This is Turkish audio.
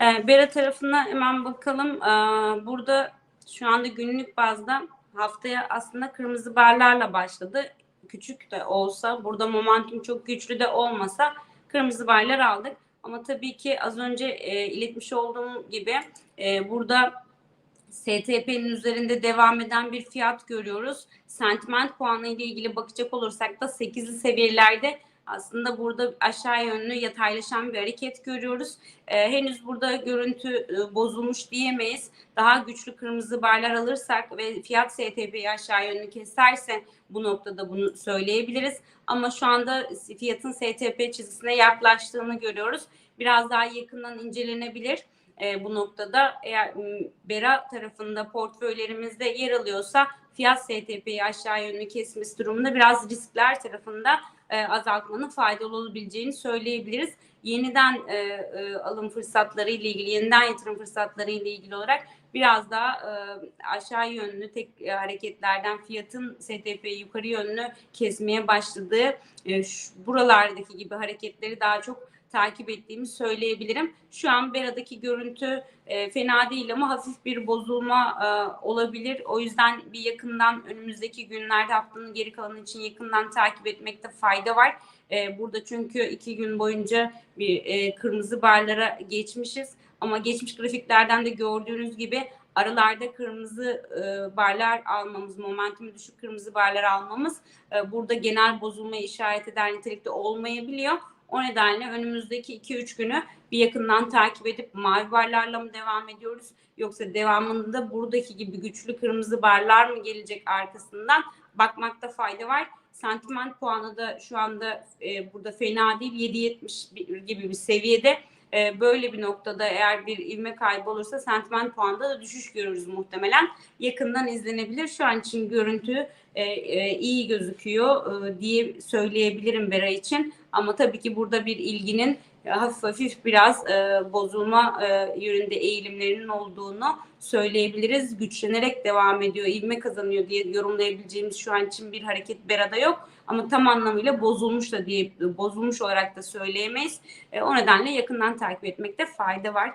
E, Bera tarafına hemen bakalım. E, burada şu anda günlük bazda haftaya aslında kırmızı barlarla başladı. Küçük de olsa, burada momentum çok güçlü de olmasa kırmızı barlar aldık. Ama tabii ki az önce e, iletmiş olduğum gibi e, burada STP'nin üzerinde devam eden bir fiyat görüyoruz. Sentiment puanı ile ilgili bakacak olursak da 8'li seviyelerde aslında burada aşağı yönlü yataylaşan bir hareket görüyoruz. Ee, henüz burada görüntü e, bozulmuş diyemeyiz. Daha güçlü kırmızı barlar alırsak ve fiyat STP'yi aşağı yönlü keserse bu noktada bunu söyleyebiliriz. Ama şu anda fiyatın STP çizgisine yaklaştığını görüyoruz. Biraz daha yakından incelenebilir e, bu noktada eğer Bera tarafında portföylerimizde yer alıyorsa fiyat STP'yi aşağı yönlü kesmesi durumunda biraz riskler tarafında e, azaltmanın faydalı olabileceğini söyleyebiliriz. Yeniden e, e, alım fırsatları ile ilgili, yeniden yatırım fırsatları ile ilgili olarak biraz daha e, aşağı yönlü tek e, hareketlerden fiyatın STP'yi yukarı yönlü kesmeye başladığı e, şu, buralardaki gibi hareketleri daha çok takip ettiğimi söyleyebilirim. Şu an Bera'daki görüntü e, fena değil ama hafif bir bozulma e, olabilir. O yüzden bir yakından önümüzdeki günlerde haftanın geri kalanı için yakından takip etmekte fayda var. E, burada çünkü iki gün boyunca bir e, kırmızı barlara geçmişiz. Ama geçmiş grafiklerden de gördüğünüz gibi aralarda kırmızı e, barlar almamız, momentumu düşük kırmızı barlar almamız e, burada genel bozulmaya işaret eder nitelikte olmayabiliyor. O nedenle önümüzdeki 2-3 günü bir yakından takip edip mavi barlarla mı devam ediyoruz yoksa devamında buradaki gibi güçlü kırmızı barlar mı gelecek arkasından bakmakta fayda var. Sentiment puanı da şu anda e, burada fena değil 7.70 gibi bir seviyede. E, böyle bir noktada eğer bir ivme kaybı olursa sentiment puanda da düşüş görürüz muhtemelen. Yakından izlenebilir. Şu an için görüntü e, e, iyi gözüküyor e, diye söyleyebilirim Bera için. Ama tabii ki burada bir ilginin e, hafif hafif biraz e, bozulma e, yönünde eğilimlerinin olduğunu söyleyebiliriz. Güçlenerek devam ediyor, ivme kazanıyor diye yorumlayabileceğimiz şu an için bir hareket Bera'da yok. Ama tam anlamıyla bozulmuş da diye bozulmuş olarak da söyleyemeyiz. E, o nedenle yakından takip etmekte fayda var.